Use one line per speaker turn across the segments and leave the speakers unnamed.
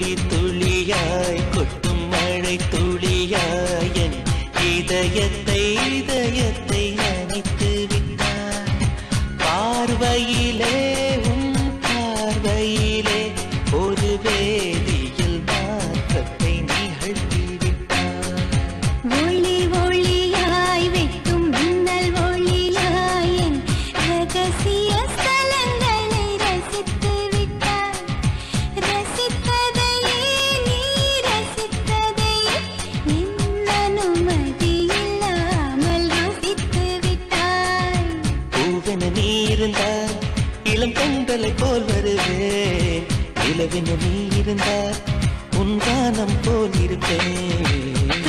துளி துளியாய் கொட்டும் மழை துளியாய் என் இதயத்தை இதயத்தை அணைத்து விட்டார் பார்வையிலே உன் பார்வையிலே ஒரு வேதியில் மாற்றத்தை நிகழ்த்தி விட்டார்
ஒளி ஒளியாய் வெட்டும் மின்னல் ஒளியாய் என் ரகசிய
நிலவென நீ இருந்த உன் கானம் போல் இருப்பேன்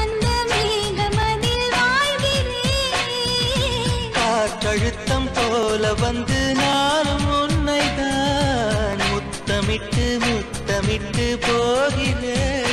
அந்த மேகமதில் வாழ்கிறேன்.
காற்றழுத்தம் போல வந்து நானும் உன்னை தான் முத்தமிட்டு முத்தமிட்டு போகிறேன்.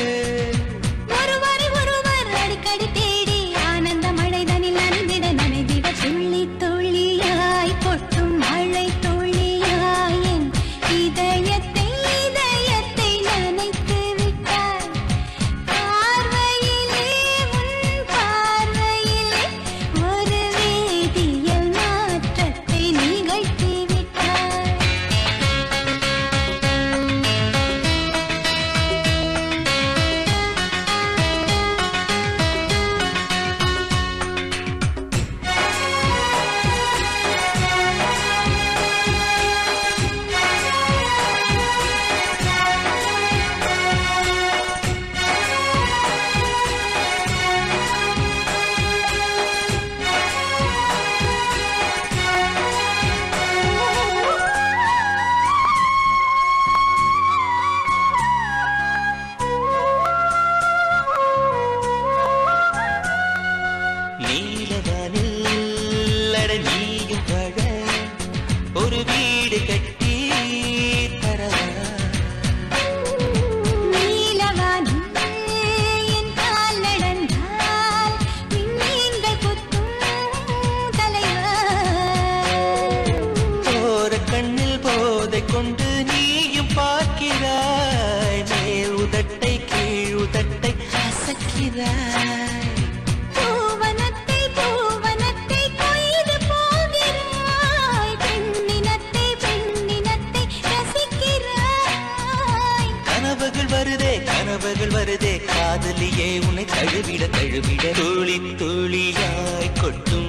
போதை கொண்டு நீயும் பார்க்கிறாய். மேல் உதட்டை கீழ் உதட்டை அசக்கிறாய். வருதே கனவுகள் வருதே. காதலியே உன்னை தழுவிட தழுவிட. துளி துளியாய் கொட்டும்